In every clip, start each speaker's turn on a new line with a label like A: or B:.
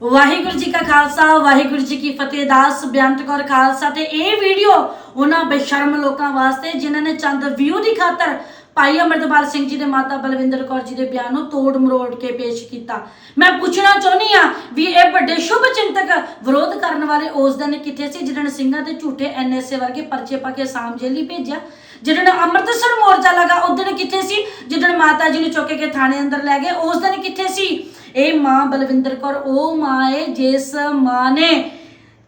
A: ਵਾਹਿਗੁਰੂ ਜੀ ਕਾ ਖਾਲਸਾ, ਵਾਹਿਗੁਰੂ ਜੀ ਕੀ ਫਤਿਹ। ਦਾਸ ਬਿਆੰਤ ਕੌਰ ਖਾਲਸਾ ਤੇ ਇਹ ਵੀਡੀਓ ਉਹਨਾਂ ਬੇਸ਼ਰਮ ਲੋਕਾਂ ਵਾਸਤੇ ਜਿਨ੍ਹਾਂ ਨੇ ਚੰਦ ਵਿਊ ਦੀ ਖਾਤਰ ਭਾਈ ਅਮਰਤਪਾਲ ਸਿੰਘ ਜੀ ਦੇ ਮਾਤਾ ਬਲਵਿੰਦਰ ਕੌਰ ਜੀ ਦੇ ਬਿਆਨ ਨੂੰ ਤੋੜ ਮਰੋੜ ਕੇ ਪੇਸ਼ ਕੀਤਾ। ਮੈਂ ਪੁੱਛਣਾ ਚਾਹੁੰਦੀ ਆ ਵੀ ਇਹ ਵੱਡੇ ਸ਼ੁਭ ਚਿੰਤਕ ਵਿਰੋਧ ਕਰਨ ਵਾਲੇ ਉਸ ਦਿਨ ਕਿੱਥੇ ਸੀ ਜਿਨ੍ਹਾਂ ਨੇ ਸਿੰਘਾਂ ਤੇ ਝੂਠੇ ਐਨਐਸਏ ਵਰਗੇ ਪਰਚੇ ਪਾ ਕੇ ਅਸਾਮ ਜੇਲ੍ਹ ਲਈ ਭੇਜਿਆ? ਜਿਹਨਾਂ ਨੇ ਅੰਮ੍ਰਿਤਸਰ ਮੋਰਚਾ ਲਗਾ, ਉਸ ਦਿਨ ਕਿੱਥੇ ਸੀ? ਜਦੋਂ ਮਾਤਾ ਜੀ ਨੂੰ ਚੁੱਕ ਕੇ ਥਾਣੇ ਅੰਦਰ ਲੈ ਗਏ, ਉਸ ਦਿਨ ਕਿੱਥੇ ਸੀ? ਇਹ ਮਾਂ ਬਲਵਿੰਦਰ ਕੌਰ, ਉਹ ਮਾਂ ਏ ਜਿਸ ਮਾਂ ਨੇ,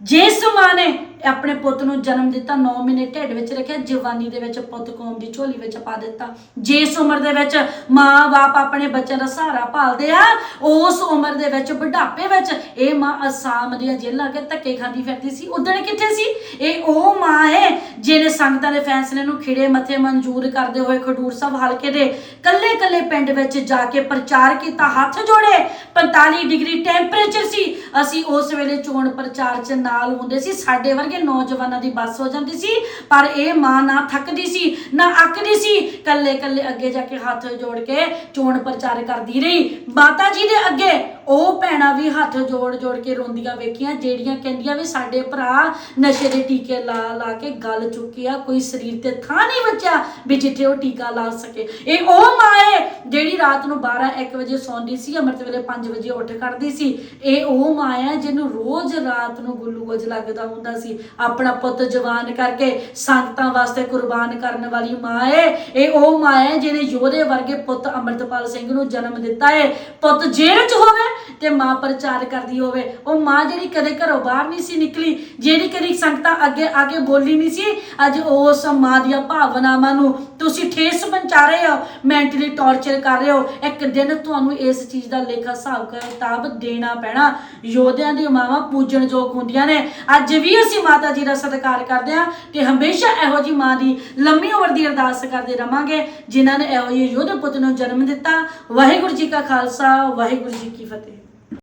A: ਜਿਸ ਮਾਂ ਨੇ ਆਪਣੇ ਪੁੱਤ ਨੂੰ ਜਨਮ ਦਿੱਤਾ 9 ਮਹੀਨੇ ਢਿੱਡ ਵਿੱਚ ਰੱਖਿਆ, ਜਵਾਨੀ ਦੇ ਵਿੱਚ ਪੁੱਤ ਕੌਮ ਦੀ ਝੋਲੀ ਵਿੱਚ ਪਾ ਦਿੱਤਾ। ਜਿਸ ਉਮਰ ਦੇ ਵਿੱਚ ਮਾਂ-ਬਾਪ ਆਪਣੇ ਬੱਚਿਆਂ ਦਾ ਸਹਾਰਾ ਭਾਲਦੇ ਆ, ਉਸ ਉਮਰ ਦੇ ਵਿੱਚ ਬੁਢਾਪੇ ਵਿੱਚ ਇਹ ਮਾਂ ਅਸਾਮ ਦੀਆਂ ਜੇਲ੍ਹਾਂ ਕੇ ਧੱਕੇ ਖਾਂਦੀ ਫਿਰਦੀ ਸੀ। ਉਦੋਂ ਕਿੱਥੇ ਸੀ? ਇਹ ਉਹ ਮਾਂ ਹੈ ਜਿਹਨੇ ਸੰਗਤਾਂ ਦੇ ਫੈਸਲੇ ਨੂੰ ਖਿੜੇ ਮੱਥੇ ਮਨਜ਼ੂਰ ਕਰਦੇ ਹੋਏ ਖਡੂਰ ਸਾਹਿਬ ਹਲਕੇ ਦੇ ਕੱਲੇ-ਕੱਲੇ ਪਿੰਡ ਵਿੱਚ ਜਾ ਕੇ ਪ੍ਰਚਾਰ ਕੀਤਾ, ਹੱਥ ਜੋੜੇ 45 ਡਿਗਰੀ ਟੈਂਪਰੇਚਰ ਸੀ। ਅਸੀਂ ਉਸ ਵੇਲੇ ਚੋਣ ਪ੍ਰਚਾਰ 'ਚ ਨਾਲ ਹੁੰਦੇ ਸੀ, ਸਾਡੇ ਵਰਗੇ ਨੌਜਵਾਨਾਂ ਦੀ ਬੱਸ ਹੋ ਜਾਂਦੀ ਸੀ, ਪਰ ਇਹ ਮਾਂ ਨਾ ਥੱਕਦੀ ਸੀ, ਨਾ ਅੱਕਦੀ ਸੀ। ਕੱਲੇ-ਕੱਲੇ ਅੱਗੇ ਜਾ ਕੇ ਹੱਥ ਜੋੜ ਕੇ ਚੋਣ ਪ੍ਰਚਾਰ ਕਰਦੀ ਰਹੀ। ਮਾਤਾ ਜੀ ਦੇ ਅੱਗੇ ਉਹ ਭੈਣਾਂ ਵੀ ਹੱਥ ਜੋੜ-ਜੋੜ ਕੇ ਰੋਂਦੀਆਂ ਵੇਖੀਆਂ, ਜਿਹੜੀਆਂ ਕਹਿੰਦੀਆਂ ਵੀ ਸਾਡੇ ਭਰਾ ਨਸ਼ੇ ਦੇ ਟੀਕੇ ਲਾ ਲਾ ਕੇ ਗਲ ਚੁੱਕਿਆ ਕੋਈ ਸਰੀਰ ਤੇ ਥਾਂ ਨਹੀਂ ਬਚਿਆ ਵੀ ਜਿੱਥੇ ਉਹ ਟੀਕਾ ਲਾ ਸਕੇ। ਇਹ ਉਹ ਮਾਂ ਹੈ ਜਿਹੜੀ ਰਾਤ ਨੂੰ 12 1 ਵਜੇ ਸੌਂਦੀ ਸੀ, ਅੰਮ੍ਰਿਤ ਵੇਲੇ 5 ਵਜੇ ਉੱਠ ਖੜਦੀ ਸੀ। ਇਹ ਉਹ ਮਾਂ ਹੈ ਜਿਹਨੂੰ ਰੋਜ਼ ਰਾਤ ਨੂੰ ਗੁੱਲੂਗੁਜ ਲੱਗਦਾ ਹੁੰਦਾ ਸੀ। ਆਪਣਾ ਪੁੱਤ ਜਵਾਨ ਕਰਕੇ ਸੰਗਤਾਂ ਵਾਸਤੇ ਕੁਰਬਾਨ ਕਰਨ ਵਾਲੀ ਮਾਂ ਹੈ ਇਹ ਉਹ ਮਾਂ ਹੈ ਜਿਹਨੇ ਯੋਧੇ ਵਰਗੇ ਪੁੱਤ ਅੰਮ੍ਰਿਤਪਾਲ ਸਿੰਘ ਨੂੰ ਜਨਮ ਦਿੱਤਾ ਹੈ ਪੁੱਤ ਜੇਲ੍ਹ 'ਚ ਹੋਵੇ ਤੇ ਮਾਂ ਪ੍ਰਚਾਰ ਕਰਦੀ ਹੋਵੇ। ਉਹ ਮਾਂ ਜਿਹੜੀ ਕਦੇ ਘਰੋਂ ਬਾਹਰ ਨਹੀਂ ਸੀ ਨਿਕਲੀ, ਜਿਹੜੀ ਕਦੀ ਸੰਗਤਾਂ ਅੱਗੇ ਆ ਕੇ ਬੋਲੀ ਨਹੀਂ ਸੀ, ਅੱਜ ਉਸ ਮਾਂ ਦੀਆਂ ਭਾਵਨਾਵਾਂ ਨੂੰ ਤੁਸੀਂ ਠੇਸ ਪਹੁੰਚਾ ਰਹੇ ਹੋ ਮੈਂਟਲੀ ਟੌਰਚਰ ਕਰ ਰਹੇ ਹੋ। ਇੱਕ ਦਿਨ ਤੁਹਾਨੂੰ ਇਸ ਚੀਜ਼ ਦਾ ਲੇਖਾ ਹਿਸਾਬ ਕਿਤਾਬ ਦੇਣਾ ਪੈਣਾ। ਯੋਧਿਆਂ ਦੀ ਮਾਵਾਂ ਪੂਜਣਯੋਗ ਹੁੰਦੀਆਂ ਨੇ। ਅੱਜ ਵੀ ਅਸੀਂ ਮਾਤਾ ਜੀ ਦਾ ਸਤਿਕਾਰ ਕਰਦੇ ਹਾਂ ਤੇ ਹਮੇਸ਼ਾ ਇਹੋ ਜੀ ਮਾਂ ਦੀ ਲੰਮੀ ਉਮਰ ਦੀ ਅਰਦਾਸ ਕਰਦੇ ਰਵਾਂਗੇ, ਜਿਨ੍ਹਾਂ ਨੇ ਇਹੋ ਜਿਹੇ ਯੋਧੇ ਪੁੱਤ ਨੂੰ ਜਨਮ ਦਿੱਤਾ। ਵਾਹਿਗੁਰੂ ਜੀ ਕਾ ਖਾਲਸਾ, ਵਾਹਿਗੁਰੂ ਜੀ ਕੀ ਫਤਿਹ। Melody.